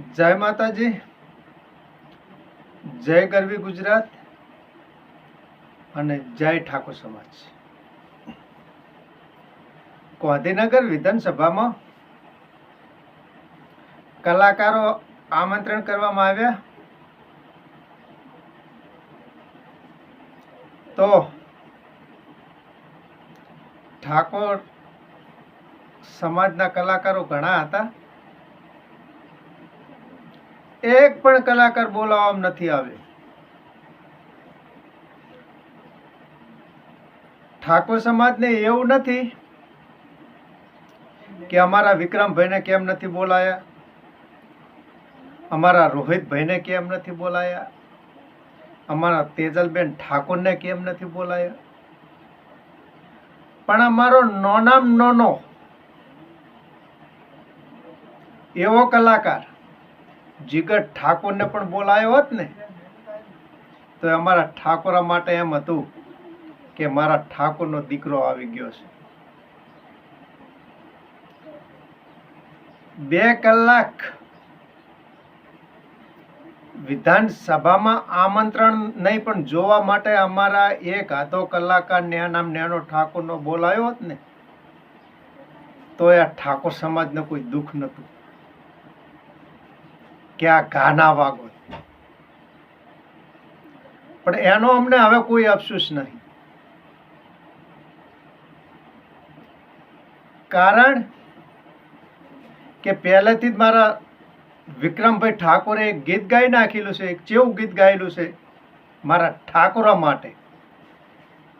જય માતાજી. જય ગરવી ગુજરાત અને જય ઠાકોર સમાજ. ગાંધીનગર વિધાનસભામાં કલાકારો આમંત્રણ કરવામાં આવ્યા. તો ઠાકોર સમાજના કલાકારો ઘણા હતા. એક પણ કલાકાર બોલાવવામાં નથી આવ્યો. ઠાકોર સમાજને એવું નથી કે અમારા વિક્રમભાઈને કેમ નથી બોલાયા? અમારા રોહિતભાઈને કેમ નથી બોલાયા? અમારા તેજલબેન ઠાકોરને કેમ નથી બોલાયા? પણ અમારો નોનામ નોનો એવો કલાકાર જીગર ઠાકોરને પણ બોલાયો હોત ને, તો અમારા ઠાકોરા માટે એમ હતું કે મારા ઠાકોરનો દીકરો આવી ગયો છે. બે કલાક વિધાનસભામાં આમંત્રણ નહીં, પણ જોવા માટે અમારા એક આધો કલાકાર નેનામ નેનો ઠાકોરનો બોલાયો હોત ને, તો આ ઠાકોર સમાજને કોઈ દુઃખ નહોતું. કે આ ગાના વાગો પણ એનો અમને હવે કોઈ અફસોસ નહીં. કારણ કે પહેલેથી જ મારા વિક્રમભાઈ ઠાકોરે એક ગીત ગાઈ નાખેલું છે, એક ચેવું ગીત ગાયેલું છે, મારા ઠાકોરા માટે.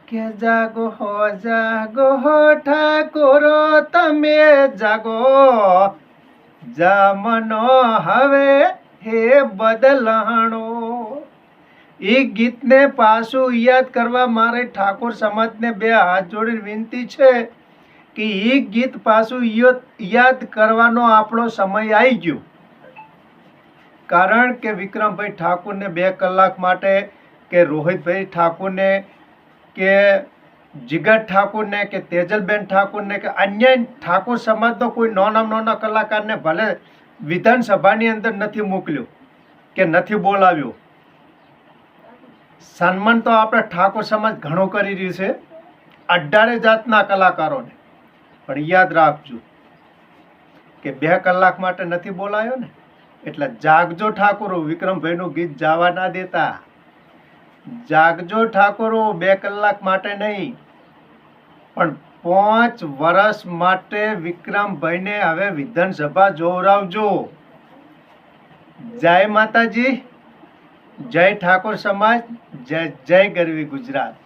કે જાગો હો જાગો હો ઠાકોરો, તમે જાગો જામનો હવે હે બદલાણો. એ ગીતને પાછું યાદ કરવા મારે ઠાકોર સમાજને બે હાથ જોડીને વિનંતી છે કે એ ગીત પાછું યાદ કરવાનો આપણો સમય આવી ગયો. કારણ કે વિક્રમભાઈ ઠાકોરને બે કલાક માટે કે રોહિતભાઈ ઠાકોરને કે જીગર ઠાકોરને કે તેજલબેન ઠાકોરને કે અન્ય ઠાકોર સમાજનો કોઈ નોના નોના કલાકારને ભલે વિધાનસભાની અંદર નથી મોકલ્યો કે નથી બોલાવ્યો. સન્માન તો આપણે ઠાકોર સમાજ ઘણો કરી રહ્યું છે. અઢારે જાતના કલાકારોને. પણ યાદ રાખજો કે બે કલાક માટે નથી બોલાયો ને? એટલે જાગજો ઠાકોરો, વિક્રમભાઈનું ગીત જવા ના દેતા. જાગજો ઠાકોરો, બે કલાક માટે નહીં. પણ પાંચ વર્ષ માટે વિક્રમભાઈને હવે વિધાનસભા જોવરાવજો. જય માતાજી, જય ઠાકોર સમાજ, જય જય ગરવી ગુજરાત.